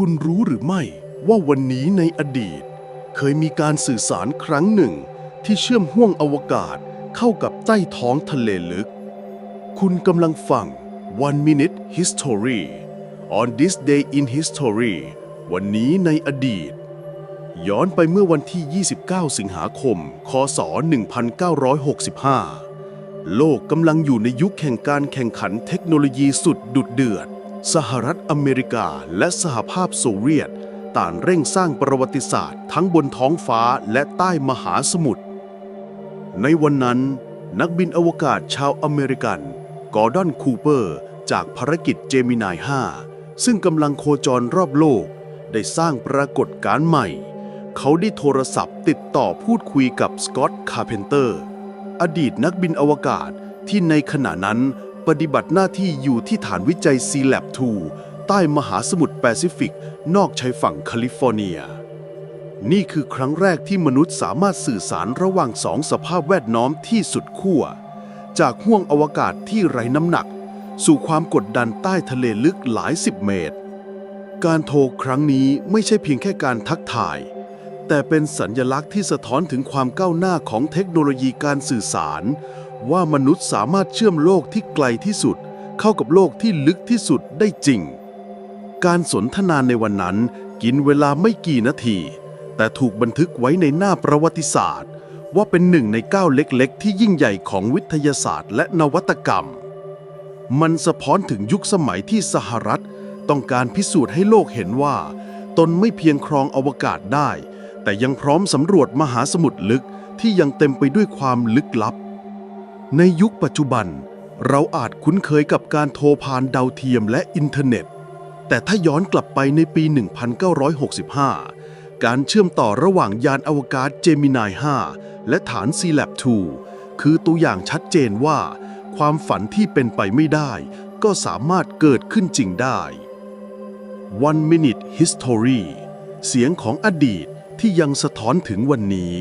คุณรู้หรือไม่ว่าวันนี้ในอดีต เคยมีการสื่อสารครั้งหนึ่ง ที่เชื่อมห่วงอวกาศเข้ากับใต้ท้องทะเลลึก คุณกำลังฟัง One Minute History on this day in history วันนี้ในอดีต ย้อนไปเมื่อวันที่ 29 สิงหาคม คศ 1965 โลกกำลังอยู่ในยุคแห่งการแข่งขันเทคโนโลยีสุดดุดเดือด สหรัฐอเมริกาและสหภาพโซเวียต ต่างเร่งสร้างประวัติศาสตร์ ทั้งบนท้องฟ้าและใต้มหาสมุทร ในวันนั้น นักบินอวกาศชาวอเมริกัน กอร์ดอนคูเปอร์ จากภารกิจเจมินาย 5 ซึ่งกำลังโคจรรอบโลก ได้สร้างปรากฏการณ์ใหม่ เขาได้โทรศัพท์ติดต่อพูดคุยกับสกอตต์คาร์เพนเตอร์ อดีตนักบินอวกาศที่ในขณะนั้น ปฏิบัติหน้าที่อยู่ที่ฐานวิจัย c l a b 2 ใต้มหาสมุทรแปซิฟิก นอกชายฝั่งแคลิฟอร์เนีย นี่คือครั้งแรกที่มนุษย์สามารถสื่อสารระหว่างสองสภาพแวดล้อมที่สุดขั้ว จากห้วงอวกาศที่ไร้น้ำหนัก สู่ความกดดันใต้ทะเลลึกหลายสิบเมตร การโทรครั้งนี้ไม่ใช่เพียงแค่การทักทาย แต่เป็นสัญญลักษณ์ที่สะท้อนถึงความก้าวหน้าของเทคโนโลยีการสื่อสาร ว่ามนุษย์สามารถเชื่อมโลกที่ไกลที่สุด เข้ากับโลกที่ลึกที่สุดได้จริง การสนทนาในวันนั้นกินเวลาไม่กี่นาที แต่ถูกบันทึกไว้ในหน้าประวัติศาสตร์ ว่าเป็นหนึ่งในก้าวเล็กๆ ที่ยิ่งใหญ่ของวิทยาศาสตร์ และนวัตกรรม มันสะท้อนถึงยุคสมัยที่สหรัฐ ต้องการพิสูจน์ให้โลกเห็นว่า ตนไม่เพียงครองอวกาศได้ แต่ยังพร้อมสำรวจมหาสมุทรลึกที่ยังเต็มไปด้วยความลึกลับ ในยุคปัจจุบัน เราอาจคุ้นเคยกับการโทรผ่านดาวเทียมและอินเทอร์เน็ต แต่ถ้าย้อนกลับไปในปี 1965 การเชื่อมต่อระหว่างยานอวกาศเจมินาย 5 และฐาน c l a b 2 คือตัวอย่างชัดเจนว่า ความฝันที่เป็นไปไม่ได้ ก็สามารถเกิดขึ้นจริงได้ One Minute History เสียงของอดีตที่ยังสะท้อนถึงวันนี้